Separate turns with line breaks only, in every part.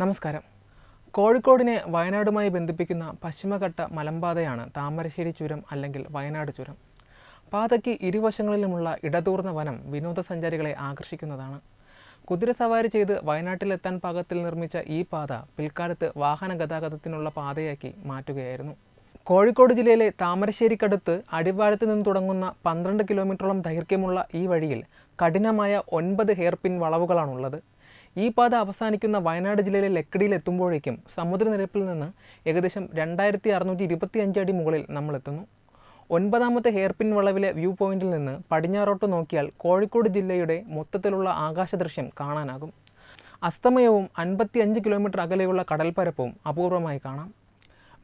നമസ്കാരം. കോഴിക്കോടിനെ വയനാടുമായി ബന്ധിപ്പിക്കുന്ന പശ്ചിമഘട്ട മലമ്പാതയാണ് താമരശ്ശേരി ചുരം അല്ലെങ്കിൽ വയനാട് ചുരം. പാതയ്ക്ക് ഇരുവശങ്ങളിലുമുള്ള ഇടതൂർന്ന വനം വിനോദസഞ്ചാരികളെ ആകർഷിക്കുന്നതാണ്. കുതിര സവാരി ചെയ്ത് വയനാട്ടിലെത്താൻ പാകത്തിൽ നിർമ്മിച്ച ഈ പാത പിൽക്കാലത്ത് വാഹന ഗതാഗതത്തിനുള്ള പാതയാക്കി മാറ്റുകയായിരുന്നു. കോഴിക്കോട് ജില്ലയിലെ താമരശ്ശേരിക്കടുത്ത് അടിവാരത്ത് നിന്ന് തുടങ്ങുന്ന പന്ത്രണ്ട് കിലോമീറ്ററോളം ദൈർഘ്യമുള്ള ഈ വഴിയിൽ കഠിനമായ ഒൻപത് ഹെയർപിൻ വളവുകളാണുള്ളത്. ഈ പാത അവസാനിക്കുന്ന വയനാട് ജില്ലയിലെ ലക്കിടിയിൽ എത്തുമ്പോഴേക്കും സമുദ്രനിരപ്പിൽ നിന്ന് ഏകദേശം രണ്ടായിരത്തി അറുന്നൂറ്റി ഇരുപത്തി അഞ്ച് അടി മുകളിൽ നമ്മൾ എത്തുന്നു ഒൻപതാമത്തെ ഹെയർപിൻ വളവിലെ വ്യൂ പോയിന്റിൽ നിന്ന് പടിഞ്ഞാറോട്ട് നോക്കിയാൽ കോഴിക്കോട് ജില്ലയുടെ മൊത്തത്തിലുള്ള ആകാശദൃശ്യം കാണാനാകും. അസ്തമയവും അൻപത്തി അഞ്ച് കിലോമീറ്റർ അകലെയുള്ള കടൽപ്പരപ്പും അപൂർവമായി കാണാം.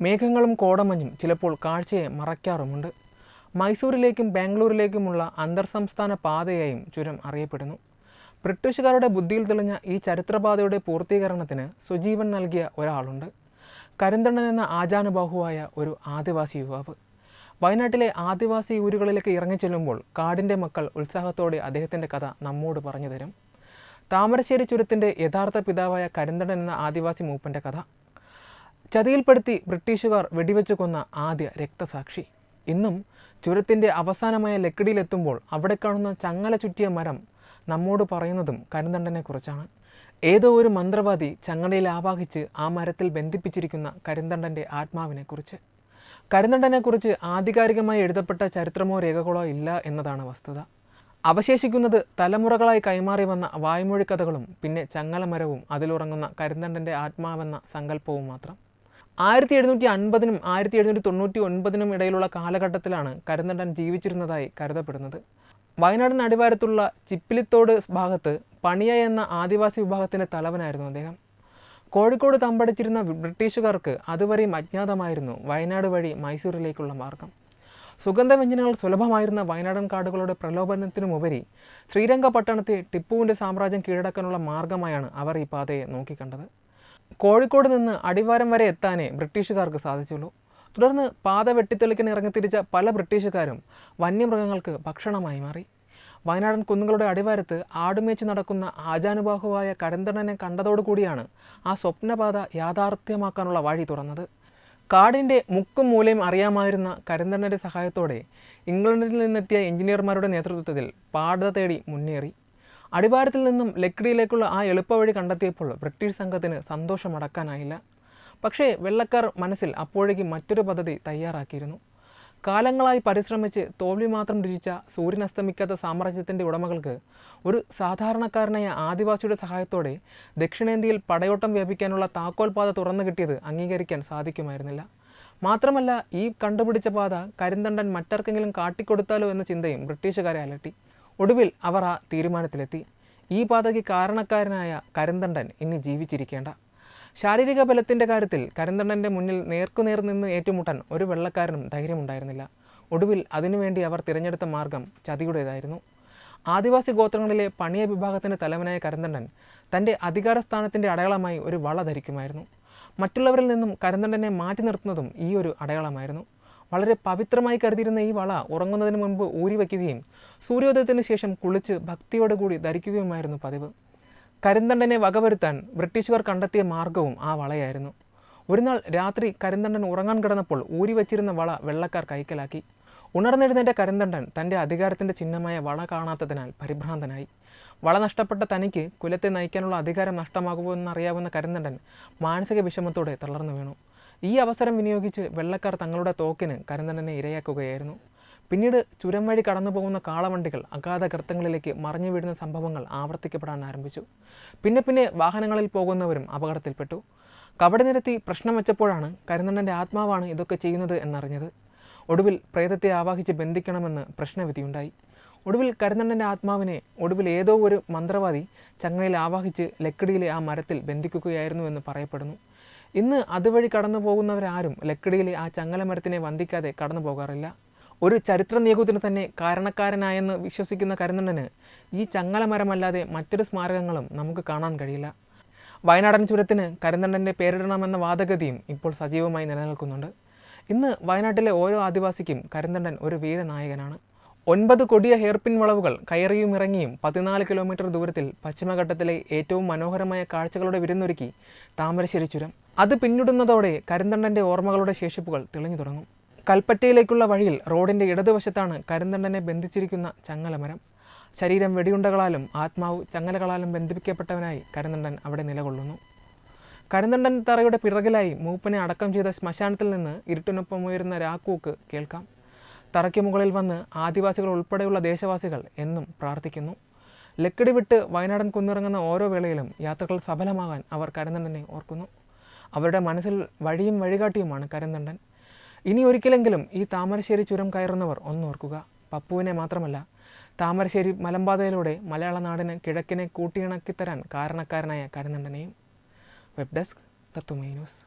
മേഘങ്ങളും കോടമഞ്ഞും ചിലപ്പോൾ കാഴ്ചയെ മറയ്ക്കാറുമുണ്ട്. മൈസൂരിലേക്കും ബാംഗ്ലൂരിലേക്കുമുള്ള അന്തർ സംസ്ഥാന പാതയായും ചുരം അറിയപ്പെടുന്നു. ബ്രിട്ടീഷുകാരുടെ ബുദ്ധിയിൽ തെളിഞ്ഞ ഈ ചരിത്രപാതയുടെ പൂർത്തീകരണത്തിന് സുജീവൻ നൽകിയ ഒരാളുണ്ട്. കരിന്തണ്ണൻ എന്ന ആചാനുബാഹുവായ ഒരു ആദിവാസി യുവാവ്. വയനാട്ടിലെ ആദിവാസി ഊരുകളിലേക്ക് ഇറങ്ങിച്ചെല്ലുമ്പോൾ കാടിന്റെ മക്കൾ ഉത്സാഹത്തോടെ അദ്ദേഹത്തിന്റെ കഥ നമ്മോട് പറഞ്ഞു തരും. താമരശ്ശേരി ചുരത്തിന്റെ യഥാർത്ഥ പിതാവായ കരിന്തണൻ എന്ന ആദിവാസി മൂപ്പന്റെ കഥ. ചതിയിൽപ്പെടുത്തി ബ്രിട്ടീഷുകാർ വെടിവെച്ചു കൊന്ന ആദ്യ രക്തസാക്ഷി. ഇന്നും ചുരത്തിന്റെ അവസാനമായ ലക്കിടിയിലെത്തുമ്പോൾ അവിടെ കാണുന്ന ചങ്ങല ചുറ്റിയ മരം നമ്മോട് പറയുന്നതും കരിന്തണ്ടനെക്കുറിച്ചാണ്. ഏതോ ഒരു മന്ത്രവാദി ചങ്ങലയിൽ ആവാഹിച്ച് ആ മരത്തിൽ ബന്ധിപ്പിച്ചിരിക്കുന്ന കരിന്തണ്ടന്റെ ആത്മാവിനെക്കുറിച്ച്. കരിന്തണ്ടനെക്കുറിച്ച് ആധികാരികമായി എഴുതപ്പെട്ട ചരിത്രമോ രേഖകളോ ഇല്ല എന്നതാണ് വസ്തുത. അവശേഷിക്കുന്നത് തലമുറകളായി കൈമാറി വന്ന വായ്മൊഴി കഥകളും പിന്നെ ചങ്ങലമരവും അതിലുറങ്ങുന്ന കരിന്തണ്ടന്റെ ആത്മാവെന്ന സങ്കല്പവും മാത്രം. ആയിരത്തി എഴുന്നൂറ്റി അൻപതിനും ആയിരത്തി എഴുന്നൂറ്റി തൊണ്ണൂറ്റി ഒൻപതിനും ഇടയിലുള്ള കാലഘട്ടത്തിലാണ് കരിന്തണ്ടൻ ജീവിച്ചിരുന്നതായി കരുതപ്പെടുന്നത്. വയനാടിന് അടിവാരത്തുള്ള ചിപ്പിലിത്തോട് ഭാഗത്ത് പണിയ എന്ന ആദിവാസി വിഭാഗത്തിന്റെ തലവനായിരുന്നു അദ്ദേഹം. കോഴിക്കോട് തമ്പടിച്ചിരുന്ന ബ്രിട്ടീഷുകാർക്ക് അതുവരെയും അജ്ഞാതമായിരുന്നു വയനാട് വഴി മൈസൂരിലേക്കുള്ള മാർഗം. സുഗന്ധവ്യഞ്ജനങ്ങൾ സുലഭമായിരുന്ന വയനാടൻ കാടുകളുടെ പ്രലോഭനത്തിനുമുപരി ശ്രീരംഗപട്ടണത്തെ ടിപ്പുവിന്റെ സാമ്രാജ്യം കീഴടക്കാനുള്ള മാർഗമായാണ് അവർ ഈ പാതയെ നോക്കിക്കണ്ടത്. കോഴിക്കോട് നിന്ന് അടിവാരം വരെ എത്താനേ ബ്രിട്ടീഷുകാർക്ക് സാധിച്ചുള്ളൂ. തുടർന്ന് പാത വെട്ടിത്തെളിക്കാൻ ഇറങ്ങിത്തിരിച്ച പല ബ്രിട്ടീഷുകാരും വന്യമൃഗങ്ങൾക്ക് ഭക്ഷണമായി മാറി. വയനാടൻ കുന്നുകളുടെ അടിവാരത്ത് ആടുമേച്ച് നടക്കുന്ന ആജാനുബാഹുവായ കരന്തണനെ കണ്ടതോടുകൂടിയാണ് ആ സ്വപ്നപാത യാഥാർത്ഥ്യമാക്കാനുള്ള വഴി തുറന്നത്. കാടിന്റെ മുക്കും മൂലയും അറിയാമായിരുന്ന കരന്തണ്ണന്റെ സഹായത്തോടെ ഇംഗ്ലണ്ടിൽ നിന്നെത്തിയ എഞ്ചിനീയർമാരുടെ നേതൃത്വത്തിൽ പാത തേടി മുന്നേറി. അടിവാരത്തിൽ നിന്നും ലക്കിടിയിലേക്കുള്ള ആ എളുപ്പവഴി കണ്ടെത്തിയപ്പോൾ ബ്രിട്ടീഷ് സംഘത്തിന് സന്തോഷമടക്കാനായില്ല പക്ഷേ വെള്ളക്കാർ മനസ്സിൽ അപ്പോഴേക്ക് മറ്റൊരു പദ്ധതി തയ്യാറാക്കിയിരുന്നു. കാലങ്ങളായി പരിശ്രമിച്ച് തോൽവി മാത്രം രുചിച്ച സൂര്യൻ അസ്തമിക്കാത്ത സാമ്രാജ്യത്തിന്റെ ഉടമകൾക്ക് ഒരു സാധാരണക്കാരനായ ആദിവാസിയുടെ സഹായത്തോടെ ദക്ഷിണേന്ത്യയിൽ പടയോട്ടം വ്യാപിക്കാനുള്ള താക്കോൽ പാത തുറന്നു കിട്ടിയത് അംഗീകരിക്കാൻ സാധിക്കുമായിരുന്നില്ല. മാത്രമല്ല ഈ കണ്ടുപിടിച്ച പാത കരിന്തണ്ടൻ മറ്റാർക്കെങ്കിലും കാട്ടിക്കൊടുത്താലോ എന്ന ചിന്തയും ബ്രിട്ടീഷുകാരെ അലട്ടി. ഒടുവിൽ അവർ ആ തീരുമാനത്തിലെത്തി. ഈ പാതയ്ക്ക് കാരണക്കാരനായ കരിന്തണ്ടൻ ഇനി ജീവിച്ചിരിക്കേണ്ട. ശാരീരിക ബലത്തിന്റെ കാര്യത്തിൽ കരിന്തണ്ണന്റെ മുന്നിൽ നേർക്കുനേർ നിന്ന് ഏറ്റുമുട്ടാൻ ഒരു വെള്ളക്കാരനും ധൈര്യമുണ്ടായിരുന്നില്ല. ഒടുവിൽ അതിനുവേണ്ടി അവർ തിരഞ്ഞെടുത്ത മാർഗം ചതിയുടേതായിരുന്നു. ആദിവാസി ഗോത്രങ്ങളിലെ പണിയ വിഭാഗത്തിന്റെ തലവനായ കരിന്തണ്ടൻ തന്റെ അധികാരസ്ഥാനത്തിന്റെ അടയാളമായി ഒരു വള ധരിക്കുമായിരുന്നു. മറ്റുള്ളവരിൽ നിന്നും കരിന്തണ്ടനെ മാറ്റി നിർത്തുന്നതും ഈ ഒരു അടയാളമായിരുന്നു. വളരെ പവിത്രമായി കരുതിയിരുന്ന ഈ വള ഉറങ്ങുന്നതിന് മുൻപ് ഊരി വയ്ക്കുകയും സൂര്യോദയത്തിന് ശേഷം കുളിച്ച് ഭക്തിയോടുകൂടി ധരിക്കുകയുമായിരുന്നു പതിവ്. കരിന്തണ്ടനെ വകവരുത്താൻ ബ്രിട്ടീഷുകാർ കണ്ടെത്തിയ മാർഗവും ആ വളയായിരുന്നു. ഒരു നാൾ രാത്രി കരിന്തണ്ടൻ ഉറങ്ങാൻ കിടന്നപ്പോൾ ഊരി വച്ചിരുന്ന വള വെള്ളക്കാർ കൈക്കലാക്കി. ഉണർന്നെഴുന്നേറ്റ കരിന്തണ്ടൻ തന്റെ അധികാരത്തിന്റെ ചിഹ്നമായ വള കാണാത്തതിനാൽ പരിഭ്രാന്തനായി. വള നഷ്ടപ്പെട്ട തനിക്ക് കുലത്തെ നയിക്കാനുള്ള അധികാരം നഷ്ടമാകുമോ എന്നറിയാവുന്ന കരിന്തണ്ടൻ മാനസിക വിഷമത്തോടെ തളർന്നു വീണു. ഈ അവസരം വിനിയോഗിച്ച് വെള്ളക്കാർ തങ്ങളുടെ തോക്കിന് കരിന്തണ്ടനെ ഇരയാക്കുകയായിരുന്നു. പിന്നീട് ചുരം വഴി കടന്നു പോകുന്ന കാളവണ്ടികൾ അഗാധ ഗർത്തങ്ങളിലേക്ക് മറിഞ്ഞു വീഴുന്ന സംഭവങ്ങൾ ആവർത്തിക്കപ്പെടാൻ ആരംഭിച്ചു. പിന്നെ പിന്നെ വാഹനങ്ങളിൽ പോകുന്നവരും അപകടത്തിൽപ്പെട്ടു. കവടി നിരത്തി പ്രശ്നം വെച്ചപ്പോഴാണ് കരിന്തണ്ടന്റെ ആത്മാവാണ് ഇതൊക്കെ ചെയ്യുന്നത് എന്നറിഞ്ഞത്. ഒടുവിൽ പ്രേതത്തെ ആവാഹിച്ച് ബന്ധിക്കണമെന്ന് പ്രശ്നവിധിയുണ്ടായി. ഒടുവിൽ കരിന്തണ്ടന്റെ ആത്മാവിനെ ഒടുവിൽ ഏതോ ഒരു മന്ത്രവാദി ചങ്ങലയിൽ ആവാഹിച്ച് ലക്കിടിയിലെ ആ മരത്തിൽ ബന്ധിക്കുകയായിരുന്നു എന്ന് പറയപ്പെടുന്നു. ഇന്ന് അതുവഴി കടന്നു പോകുന്നവരാരും ലക്കിടിയിലെ ആ ചങ്ങല മരത്തിനെ വന്ദിക്കാതെ കടന്നു പോകാറില്ല ഒരു ചരിത്ര നിയോഗത്തിന് തന്നെ കാരണക്കാരനായെന്ന് വിശ്വസിക്കുന്ന കരുന്നണ്ണന് ഈ ചങ്ങല മരമല്ലാതെ മറ്റൊരു സ്മാരകങ്ങളും നമുക്ക് കാണാൻ കഴിയില്ല. വയനാടൻ ചുരത്തിന് കരിന്തണ്ടന്റെ പേരിടണമെന്ന വാദഗതിയും ഇപ്പോൾ സജീവമായി നിലനിൽക്കുന്നുണ്ട്. ഇന്ന് വയനാട്ടിലെ ഓരോ ആദിവാസിക്കും കരുന്തണ്ടൻ ഒരു വീരനായകനാണ്. ഒൻപത് കൊടിയ ഹെയർപിൻ വളവുകൾ കയറിയും ഇറങ്ങിയും പതിനാല് കിലോമീറ്റർ ദൂരത്തിൽ പശ്ചിമഘട്ടത്തിലെ ഏറ്റവും മനോഹരമായ കാഴ്ചകളുടെ വിരുന്നൊരുക്കി താമരശ്ശേരി ചുരം. അത് പിന്നിടുന്നതോടെ കരുന്തണ്ടന്റെ ഓർമ്മകളുടെ ശേഷിപ്പുകൾ തെളിഞ്ഞു തുടങ്ങും. കൽപ്പറ്റയിലേക്കുള്ള വഴിയിൽ റോഡിന്റെ ഇടതുവശത്താണ് കരിന്തണ്ടനെ ബന്ധിച്ചിരിക്കുന്ന ചങ്ങലമരം. ശരീരം വെടിയുണ്ടകളാലും ആത്മാവ് ചങ്ങലകളാലും ബന്ധിപ്പിക്കപ്പെട്ടവനായി കരിന്തണ്ടൻ അവിടെ നിലകൊള്ളുന്നു. കരിന്തണ്ടൻ തറയുടെ പിറകിലായി മൂപ്പനെ അടക്കം ചെയ്ത ശ്മശാനത്തിൽ നിന്ന് ഇരുട്ടിനൊപ്പം ഉയരുന്ന രാക്കൂക്ക് കേൾക്കാം. തറയ്ക്ക് മുകളിൽ വന്ന് ആദിവാസികൾ ഉൾപ്പെടെയുള്ള ദേശവാസികൾ എന്നും പ്രാർത്ഥിക്കുന്നു. ലക്കിടി വിട്ട് വയനാടൻ കുന്നിറങ്ങുന്ന ഓരോ വേളയിലും യാത്രകൾ സഫലമാകാൻ അവർ കരിന്തണ്ടനെ ഓർക്കുന്നു. അവരുടെ മനസ്സിൽ വഴിയും വഴികാട്ടിയുമാണ് കരിന്തണ്ടൻ. ഇനി ഒരിക്കലെങ്കിലും ഈ താമരശ്ശേരി ചുരം കയറുന്നവർ ഒന്നോർക്കുക പപ്പുവിനെ മാത്രമല്ല താമരശ്ശേരി മലമ്പാതയിലൂടെ മലയാള നാടിന് കിഴക്കിനെ കൂട്ടിയിണക്കിത്തരാൻ കാരണക്കാരനായ കരുനണ്ടനെയും. വെബ് ഡെസ്ക് തത്തുമൈ ന്യൂസ്.